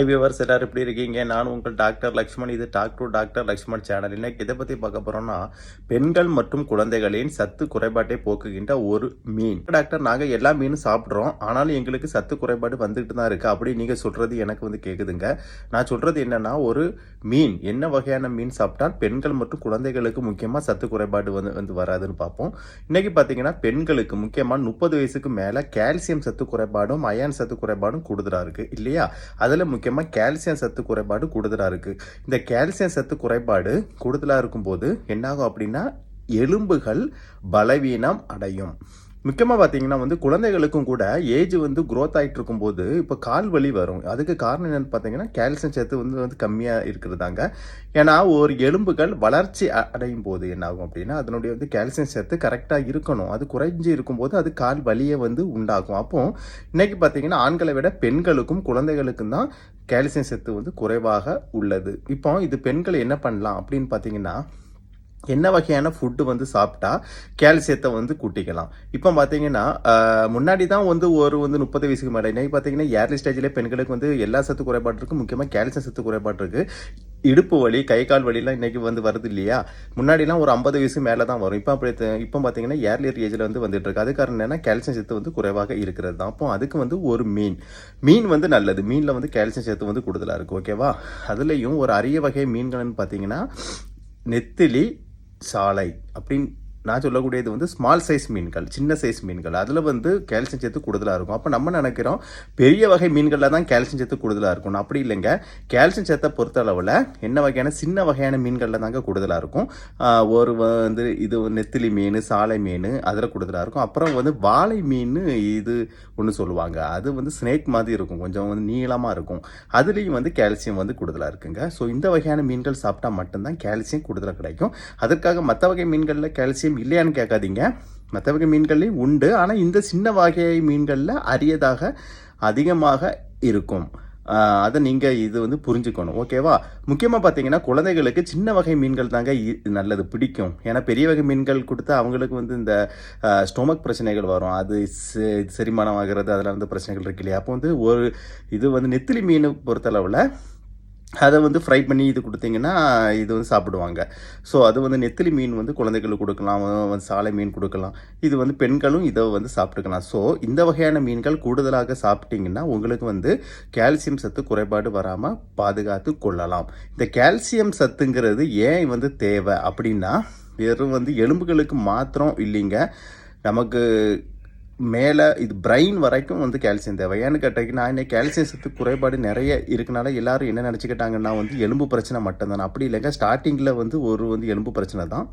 Hi viewers எல்லாரும் எப்படி இருக்கீங்க? நான் உங்கள் டாக்டர் லக்ஷ்மண். இது டாக்டர் டாக்டர் லக்ஷ்மண் சேனல் இன்னைக்கு இதை பற்றி பார்க்க போகிறோம்னா பெண்கள் மற்றும் குழந்தைகளின் சத்து குறைபாட்டை போக்குகின்ற ஒரு மீன். டாக்டர் நாங்கள் எல்லா மீனும் சாப்பிட்றோம். ஆனாலும் எங்களுக்கு சத்து குறைபாடு வந்துகிட்டு தான் இருக்குது அப்படி நீங்கள் சொல்கிறது எனக்கு வந்து கேட்குதுங்க நான் சொல்கிறது என்னென்னா ஒரு மீன் என்ன வகையான மீன் சாப்பிட்டால் பெண்கள் மற்றும் குழந்தைகளுக்கு முக்கியமாக சத்து குறைபாடு வந்து வந்து வராதுன்னு பார்ப்போம். இன்றைக்கி பார்த்தீங்கன்னா பெண்களுக்கு முக்கியமாக முப்பது வயசுக்கு மேலே கால்சியம் சத்து குறைபாடும் அயன் சத்து குறைபாடும் கூடுதலாக இருக்குது இல்லையா? அதில் முக்கிய முக்கியமாக கால்சியம் சத்து குறைபாடு கூடுதலாக இருக்குது இந்த கால்சியம் சத்து குறைபாடு கூடுதலாக இருக்கும்போது என்னாகும் அப்படின்னா எலும்புகள் பலவீனம் அடையும். முக்கியமாக பார்த்தீங்கன்னா வந்து குழந்தைகளுக்கும் கூட ஏஜ் வந்து க்ரோத் ஆகிட்டு இருக்கும்போது இப்போ கால் வலி வரும். அதுக்கு காரணம் என்னென்னு பார்த்தீங்கன்னா கால்சியம் சத்து வந்து வந்து கம்மியாக இருக்கிறதாங்க. ஏன்னா ஒரு எலும்புகள் வளர்ச்சி அடையும் போது என்ன ஆகும் அப்படின்னா அதனுடைய வந்து கால்சியம் சத்து கரெக்டாக இருக்கணும். அது குறைஞ்சி இருக்கும்போது அது கால் வலியை வந்து உண்டாகும் அப்போ இன்னைக்கு பார்த்தீங்கன்னா ஆண்களை விட பெண்களுக்கும் குழந்தைகளுக்கும் தான் கால்சியம் சத்து வந்து குறைவாக உள்ளது. இப்போ இது பெண்கள் என்ன பண்ணலாம் அப்படின்னு பார்த்தீங்கன்னா என்ன வகையான ஃபுட்டு வந்து சாப்பிட்டா கால்சியத்தை வந்து கூட்டிக்கலாம். இப்போ பார்த்தீங்கன்னா முன்னாடி தான் வந்து ஒரு வந்து முப்பது வயசுக்கு மேலே. இன்னைக்கு பார்த்தீங்கன்னா ஏர்லி ஸ்டேஜில் பெண்களுக்கு வந்து எல்லா சத்து குறைபாடு இருக்கு முக்கியமாக கால்சியம் சத்து குறைபாடு இருக்குது இடுப்பு வலி கை கால் வலிலாம் இன்றைக்கி வந்து வருது இல்லையா? முன்னாடிலாம் ஒரு ஐம்பது வயசு மேலே தான் வரும். இப்போ அப்படி இப்போ பார்த்தீங்கன்னா ஏர்லியர் ஏஜில் வந்து வந்துட்டு இருக்கு. அது காரணம் என்னன்னா கால்சியம் சத்து வந்து குறைவாக இருக்கிறது தான். அப்போ அதுக்கு வந்து ஒரு மீன். மீன் வந்து நல்லது. மீனில் வந்து கால்சியம் சத்து வந்து கூடுதலாக இருக்குது ஓகேவா? அதுலேயும் ஒரு அரிய வகை மீன்கள்னு பார்த்தீங்கன்னா நெத்திலி சாலை அப்படின்னு நான் சொல்லக்கூடியது வந்து ஸ்மால் சைஸ் மீன்கள் சின்ன சைஸ் மீன்கள். அதில் வந்து கால்சியம் சத்து கூடுதலாக இருக்கும். அப்போ நம்ம நினைக்கிறோம் பெரிய வகை மீன்களில் தான் கால்சியம் சத்து கூடுதலாக இருக்கும். அப்படி இல்லைங்க. கால்சியம் சத்தை பொறுத்த அளவில் என்ன வகையான சின்ன வகையான மீன்களில் தாங்க கூடுதலாக இருக்கும். ஒரு வந்து இது நெத்திலி மீன் சாலை மீன் அதில் கூடுதலாக இருக்கும். அப்புறம் வந்து வாழை மீன் இது ஒன்று சொல்லுவாங்க. அது வந்து ஸ்னேக் மாதிரி இருக்கும். கொஞ்சம் வந்து நீளமாக இருக்கும். அதுலேயும் வந்து கால்சியம் வந்து கூடுதலாக இருக்குங்க. ஸோ இந்த வகையான மீன்கள் சாப்பிட்டா மட்டும்தான் கால்சியம் கூடுதலாக கிடைக்கும். அதற்காக மற்ற வகை மீன்களில் கால்சியம் இல்லையான்னு கேட்காதீங்க. மற்ற வகை மீன்கள்லையும் உண்டு. ஆனால் இந்த சின்ன வகை மீன்களில் அரியதாக அதிகமாக இருக்கும். அதை நீங்கள் இது வந்து புரிஞ்சுக்கணும். ஓகேவா? முக்கியமாக பார்த்தீங்கன்னா குழந்தைகளுக்கு சின்ன வகை மீன்கள் தாங்க இ- நல்லது பிடிக்கும். ஏன்னா பெரிய வகை மீன்கள் கொடுத்தா அவங்களுக்கு வந்து இந்த ஸ்டொமக் பிரச்சனைகள் வரும். அது செ- செரிமானம் ஆகிறது அதில் வந்து பிரச்சனைகள் இருக்கு இல்லையா? அப்போ வந்து ஒரு இது வந்து நெத்திலி மீன் பொறுத்தளவில் அதை வந்து ஃப்ரை பண்ணி இது கொடுத்தீங்கன்னா இது வந்து சாப்பிடுவாங்க. ஸோ அது வந்து நெத்திலி மீன் வந்து குழந்தைகளுக்கு கொடுக்கலாம். வந்து சாலை மீன் கொடுக்கலாம். இது வந்து பெண்களும் இதை வந்து சாப்பிட்டுக்கலாம். ஸோ இந்த வகையான மீன்கள் கூடுதலாக சாப்பிட்டிங்கன்னா உங்களுக்கு வந்து கால்சியம் சத்து குறைபாடு வராமல் பாதுகாத்து கொள்ளலாம். இந்த கால்சியம் சத்துங்கிறது ஏன் வந்து தேவை அப்படின்னா வெறும் வந்து எலும்புகளுக்கு மாத்திரம் இல்லைங்க. நமக்கு மேலே இது பிரெயின் வரைக்கும் வந்து கால்சியம் தேவை. ஏன்னு கேட்டீங்கன்னா இன்னைக்கு கால்சியம் சத்து குறைபாடு நிறைய இருக்கனால எல்லாரும் என்ன நினச்சிக்கிட்டாங்கன்னா வந்து எலும்பு பிரச்சனை மட்டும்தான். அப்படி இல்லைங்க ஸ்டார்டிங்கில் வந்து ஒரு வந்து எலும்பு பிரச்சனை தான்.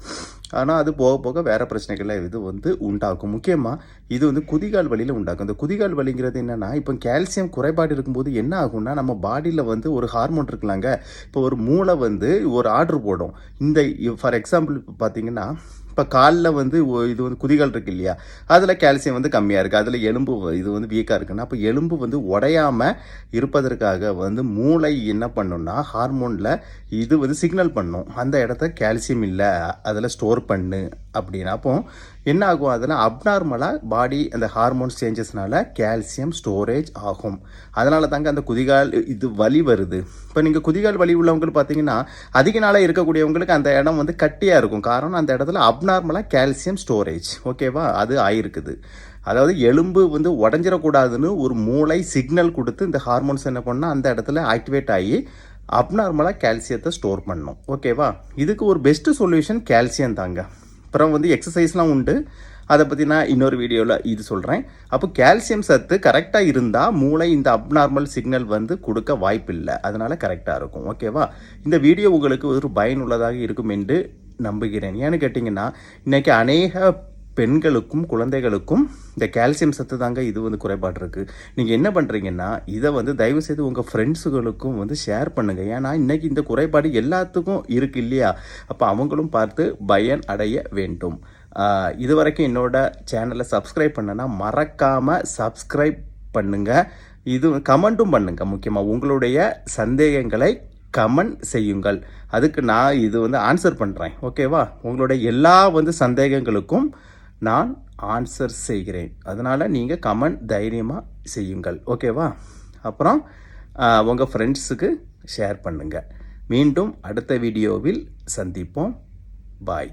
ஆனால் அது போக போக வேறு பிரச்சனைகள்லாம் இது வந்து உண்டாக்கும் முக்கியமாக இது வந்து குதிகால் வலியில் உண்டாக்கும் இந்த குதிகால் வலிங்கிறது என்னென்னா இப்போ கால்சியம் குறைபாடு இருக்கும்போது என்ன ஆகும்னா நம்ம பாடியில் வந்து ஒரு ஹார்மோன் இருக்கலாங்க. இப்போ ஒரு மூளை வந்து ஒரு ஆர்டர் போடும். இந்த ஃபார் எக்ஸாம்பிள் பார்த்தீங்கன்னா இப்போ காலில் வந்து இது வந்து குதிகால் இருக்கு இல்லையா? அதில் கால்சியம் வந்து கம்மியாக இருக்குது அதில் எலும்பு இது வந்து வீக்காக இருக்குன்னா அப்போ எலும்பு வந்து உடையாமல் இருப்பதற்காக வந்து மூளை என்ன பண்ணுன்னா ஹார்மோனில் இது வந்து சிக்னல் பண்ணும். அந்த இடத்த கால்சியம் இல்லை. அதில் ஸ்டோர் பண்ணு. அப்படின்னா அப்போ என்ன ஆகும்? அதெல்லாம் அப்நார்மலாக பாடி அந்த ஹார்மோன்ஸ் சேஞ்சஸ்னால கால்சியம் ஸ்டோரேஜ் ஆகும். அதனால தாங்க அந்த குதிகால் இது வலி வருது. இப்போ நீங்கள் குதிகால் வலி உள்ளவங்களுக்கு பார்த்தீங்கன்னா அதிக நாளாக இருக்கக்கூடியவங்களுக்கு அந்த இடம் வந்து கட்டியாக இருக்கும். காரணம் அந்த இடத்துல அப்நார்மலாக கால்சியம் ஸ்டோரேஜ் ஓகேவா அது ஆயிருக்குது. அதாவது எலும்பு வந்து உடஞ்சிடக்கூடாதுன்னு ஒரு மூளை சிக்னல் கொடுத்து இந்த ஹார்மோன்ஸ் என்ன பண்ணால் அந்த இடத்துல ஆக்டிவேட் ஆகி அப்நார்மலாக கால்சியத்தை ஸ்டோர் பண்ணும். ஓகேவா இதுக்கு ஒரு பெஸ்ட்டு சொல்யூஷன் கால்சியம் தாங்க. அப்புறம் வந்து எக்ஸசைஸ்லாம் உண்டு. அதை பற்றி நான் இன்னொரு வீடியோவில் இது சொல்கிறேன் அப்போ கால்சியம் சத்து கரெக்டாக இருந்தால் மூளை இந்த அப்நார்மல் சிக்னல் வந்து கொடுக்க வாய்ப்பில்லை. அதனால் கரெக்டாக இருக்கும். ஓகேவா இந்த வீடியோ உங்களுக்கு ஒரு பயனுள்ளதாக இருக்கும் என்று நம்புகிறேன். ஏன்னு கேட்டிங்கன்னா இன்றைக்கி அநேக பெண்களுக்கும் குழந்தைகளுக்கும் இந்த கால்சியம் சத்து தாங்க இது வந்து குறைபாடு இருக்குது நீங்கள் என்ன பண்ணுறீங்கன்னா இதை வந்து தயவு செய்து உங்கள் ஃப்ரெண்ட்ஸுகளுக்கும் வந்து ஷேர் பண்ணுங்கள் ஏன்னா இன்றைக்கி இந்த குறைபாடு எல்லாத்துக்கும் இருக்கு இல்லையா? அப்போ அவங்களும் பார்த்து பயன் அடைய வேண்டும். இது வரைக்கும் என்னோட சேனலை சப்ஸ்கிரைப் பண்ணனா மறக்காமல் சப்ஸ்கிரைப் பண்ணுங்கள் இது கமெண்ட்டும் பண்ணுங்கள் முக்கியமாக உங்களுடைய சந்தேகங்களை கமெண்ட் செய்யுங்கள். அதுக்கு நான் இது வந்து ஆன்சர் பண்ணுறேன் ஓகேவா உங்களுடைய எல்லா வந்து சந்தேகங்களுக்கும் நான் ஆன்சர் செய்கிறேன். அதனால் நீங்கள் கமெண்ட் தைரியமாக செய்யுங்கள். ஓகேவா அப்புறம் உங்கள் ஃப்ரெண்ட்ஸுக்கு ஷேர் பண்ணுங்கள் மீண்டும் அடுத்த வீடியோவில் சந்திப்போம். பாய்